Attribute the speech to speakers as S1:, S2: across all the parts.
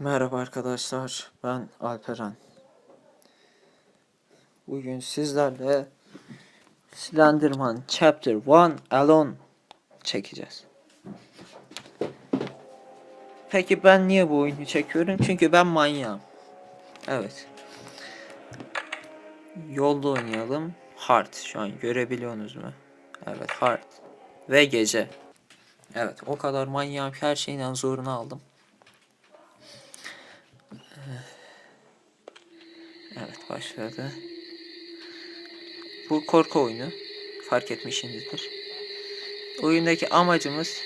S1: Merhaba arkadaşlar, ben Alperen. Bugün sizlerle Slenderman Chapter 1 Alone çekeceğiz. Peki ben niye bu oyunu çekiyorum? Çünkü ben manyağım. Evet. Yolda oynayalım. Hard. Şu an görebiliyorsunuz mu? Evet hard. Ve gece. Evet o kadar manyağım her şeyden zorunu aldım. Evet başladı. Bu korku oyunu. Fark etmişsinizdir. Oyundaki amacımız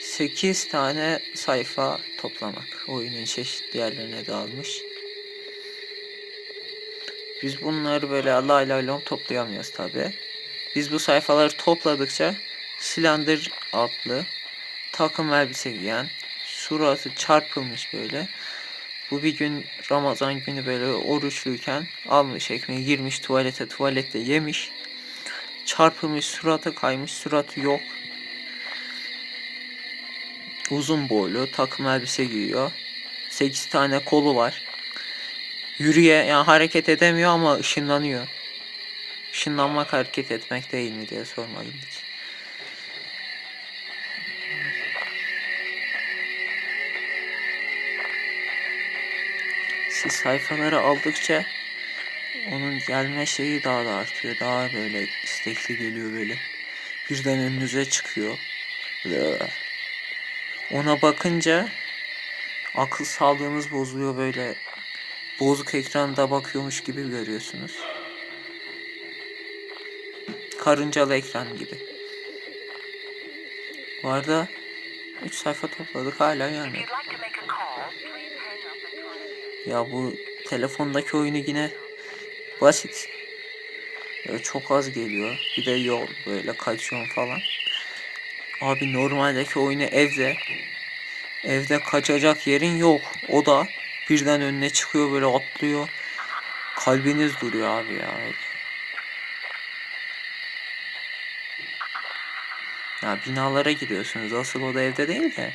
S1: 8 tane sayfa toplamak. Oyunun çeşitli yerlerine dağılmış. Biz bunları böyle lay lay lom toplayamıyoruz tabi. Biz bu sayfaları topladıkça Slender adlı takım elbise giyen suratı çarpılmış böyle bu bir gün Ramazan günü böyle oruçluyken almış ekmeği girmiş tuvalete tuvalette yemiş. Çarpılmış suratı kaymış suratı yok. Uzun boylu takım elbise giyiyor. 8 tane kolu var. Yürüye yani hareket edemiyor ama ışınlanıyor. Işınlanmak hareket etmek değil mi diye sormayın Siz sayfaları aldıkça onun gelme şeyi daha da artıyor. Daha böyle istekli geliyor böyle. Birden önünüze çıkıyor. Ona bakınca akıl sağlığınız bozuluyor böyle. Bozuk ekranda bakıyormuş gibi görüyorsunuz. Karıncalı ekran gibi. Bu arada 3 sayfa topladık hala yani. Ya bu telefondaki oyunu yine basit. Böyle çok az geliyor. Bir de yol böyle kaçıyorum falan. Abi normaldeki oyunu evde. Evde kaçacak yerin yok. O da birden önüne çıkıyor böyle atlıyor. Kalbiniz duruyor abi ya. Ya binalara giriyorsunuz. Asıl o da evde değil de.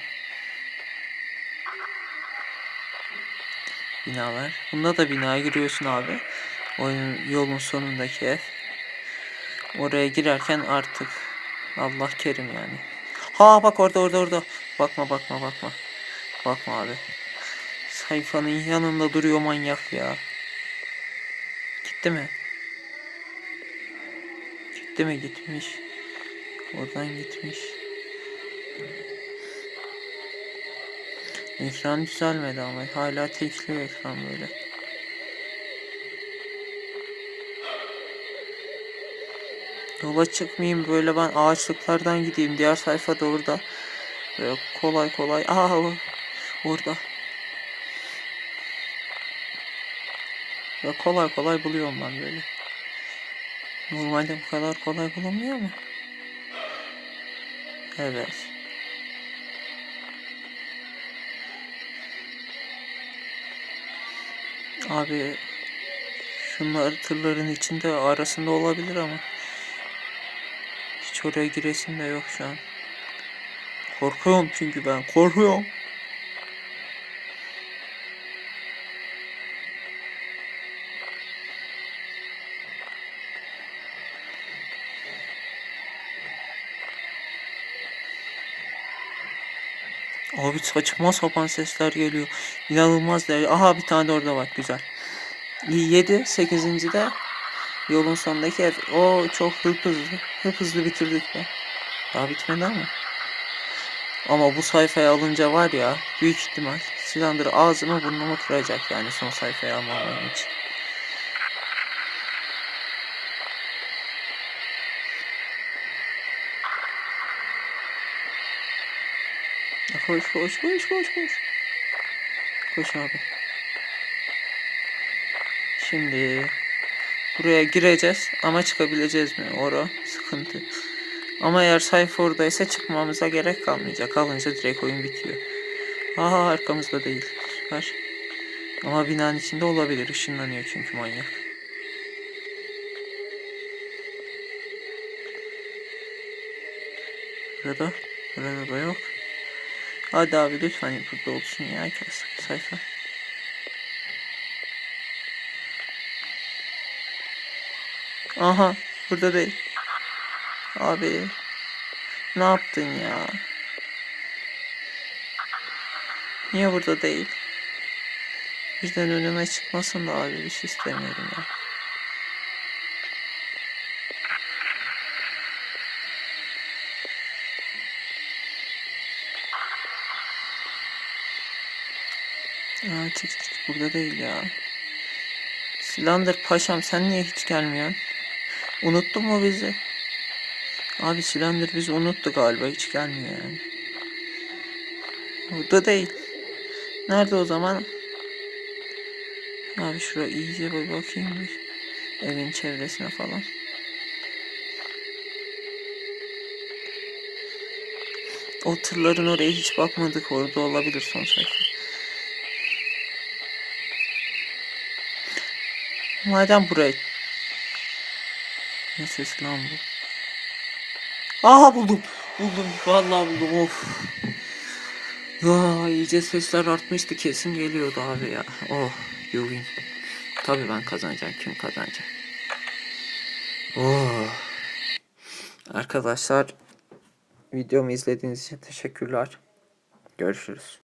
S1: Binalar. Bunda da binaya giriyorsun abi. Oyunun yolun sonundaki ev. Oraya girerken artık Allah kerim yani. Ha bak orada orada orada. Bakma bakma bakma. Bakma abi. Sayfanın yanında duruyor manyak ya. Gitti mi? Gitti mi gitmiş. Oradan gitmiş. Ekran düzelmedi ama hala tekli ekran böyle. Yola çıkmayayım böyle ben ağaçlıklardan gideyim. Diğer sayfa da orada. Böyle kolay kolay. Aa orada. Ve kolay kolay buluyorum ben böyle. Normalde bu kadar kolay bulunmuyor mu? Evet. Abi şunlar tırların içinde arasında olabilir ama hiç oraya giresim de yok şu an. Korkuyorum çünkü ben korkuyorum. Abi saçma sapan sesler geliyor. İnanılmaz değerli. Aha bir tane de orada var. Güzel. 7. 8. de yolun sonundaki ev. O çok hıp hızlı. Hıp hızlı bitirdik be. Daha bitmedi ama. Ama bu sayfayı alınca var ya büyük ihtimal silindir ağzımı burnumu kıracak yani son sayfayı almam için. Koş koş koş koş koş. Koş abi. Şimdi buraya gireceğiz ama çıkabileceğiz mi? Ora sıkıntı. Ama eğer sayfa oradaysa çıkmamıza gerek kalmayacak. Alınca direkt oyun bitiyor. Aha arkamızda değil. Süper. Ama binanın içinde olabilir. Işınlanıyor çünkü manyak. Burada. Burada da yok. Hadi abi lütfen burada olsun ya sayfa. Aha burada değil. Abi ne yaptın ya? Niye burada değil? Birden önüme çıkmasın da abi bir şey istemiyorum ya. Aa, çık çık burada değil ya. Silandır paşam sen niye hiç gelmiyorsun? Unuttun mu bizi? Abi Silandır bizi unuttu galiba hiç gelmiyor yani. Burada değil. Nerede o zaman? Abi şuraya iyice bir bakayım bir. Evin çevresine falan. O tırların oraya hiç bakmadık. Orada olabilir son sayfa. Madem burayı... Ne ses lan bu? Aha buldum. Buldum. Vallahi buldum. Of. Ya iyice sesler artmıştı. Kesin geliyordu abi ya. Oh. You win. Tabii ben kazanacağım. Kim kazanacak? Oh. Arkadaşlar videomu izlediğiniz için teşekkürler. Görüşürüz.